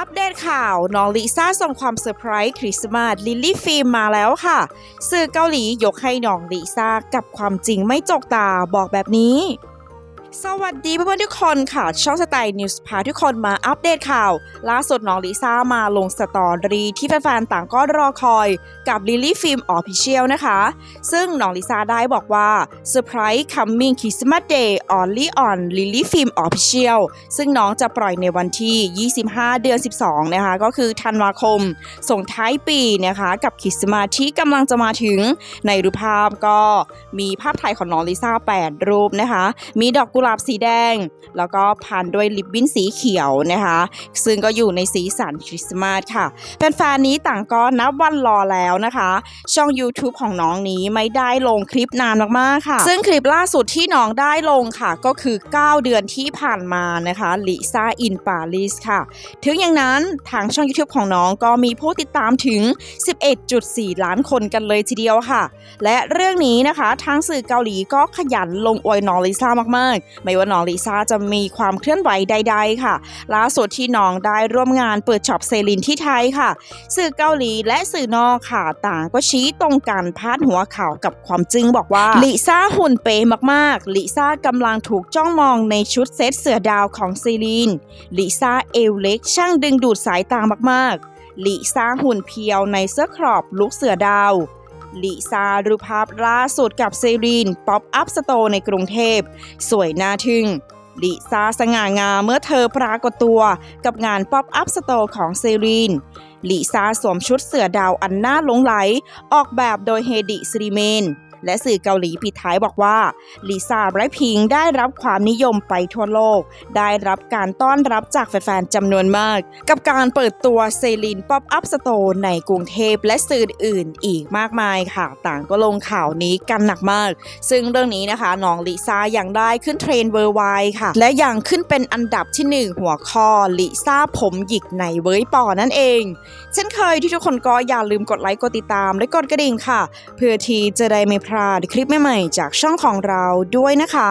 อัปเดตข่าว น้องลิซ่าส่งความเซอร์ไพรส์คริสต์มาสลิลลี่ฟิล์มมาแล้วค่ะ สื่อเกาหลียกให้น้องลิซ่ากับความจริงไม่จกตาบอกแบบนี้ สวัสดีเพื่อนๆทุกคนค่ะ ช่องสไตล์นิวส์พาทุกคนมาอัปเดตข่าว ล่าสุดน้องลิซ่ามาลงสตอรี่ที่แฟนๆต่างก็รอคอยกับลิลลี่ฟิล์มออฟฟิเชียลนะคะ ซึ่งน้องลิซ่าได้บอกว่าเซอร์ไพรส์ coming Christmas Day only on Lily Film Official ซึ่งน้องจะปล่อยในวันที่ 25 เดือน 12 นะคะ ก็คือธันวาคม ส่งท้ายปีนะคะกับคริสต์มาสที่กำลังจะมาถึงในรูปภาพก็มีภาพถ่ายของน้องลิซ่า8 รูปนะคะ มีดอกกุหลาบสีแดง แล้วก็พันด้วยลิปบิ้นสีเขียวนะคะ ซึ่งก็อยู่ในสีสันคริสต์มาสค่ะแฟนๆนี้ต่างก็นับวันรอแล้วนะคะ ช่อง YouTube ของน้องนี้ไม่ได้ลงคลิปนานมากๆค่ะ ซึ่งคลิปล่าสุดที่น้องได้ลงค่ะ ก็คือ 9 เดือนที่ผ่านมานะคะลิซ่าอินปารีสค่ะ ถึงอย่างนั้นทางช่อง YouTube ของน้องก็มีผู้ติดตามถึง 11.4 ล้านคนกันเลยทีเดียวค่ะ และเรื่องนี้นะคะทางสื่อเกาหลีก็ขยันลงอวยน้องลิซ่ามากๆไม่ว่าน้องลิซ่าจะมีความเคลื่อนไหวใด ๆ ค่ะ ล่าสุดที่น้องได้ร่วมงานเปิดช็อปเซรินที่ไทยค่ะ สื่อเกาหลีและสื่อนอกค่ะ ต่างก็ชี้ตรงกันพาดหัวข่าวกับความจริงบอกว่าลิซ่าหุ่นเป๊ะมากๆลิซ่ากำลังถูกจ้องมองในชุดเซตเสือดาวของเซีรีนลิซ่าเอวเล็กช่างดึงดูดสายตามากๆลิซ่าหุ่นเพียวในเสื้อครอบลุกเสือดาว ลิซารูปภาพล่าสุดกับซีรีนป๊อปอัพสโตร์ในกรุงเทพ สวยน่าทึ่งลิซาสง่างามเมื่อเธอปรากฏตัวกับงานป๊อปอัพสโตร์ของซีรีนลิซาสวมชุดเสือดาวอันน่าหลงไหล ออกแบบโดยเฮดิสริเมน และสื่อเกาหลีปิดท้ายบอกว่าลิซ่าไบรท์พิงได้รับความนิยมไปทั่วโลก ได้รับการต้อนรับจากแฟนๆจำนวนมาก กับการเปิดตัวเซลินป๊อปอัพสโตร์ในกรุงเทพและสื่ออื่นอีกมากมายค่ะ ต่างก็ลงข่าวนี้กันหนักมาก ซึ่งเรื่องนี้นะคะน้องลิซ่ายังได้ขึ้นเทรนเวอร์ไวค่ะ และยังขึ้นเป็นอันดับที่หนึ่งหัวข้อลิซ่าผมหยิกในเว้ยปอนั่นเอง เช่นเคยที่ทุกคนก็อย่าลืมกดไลค์กดติดตามและกดกระดิ่งค่ะ เพื่อที่จะได้ไม่พลาดคลิปใหม่ๆจากช่องของเราด้วยนะคะ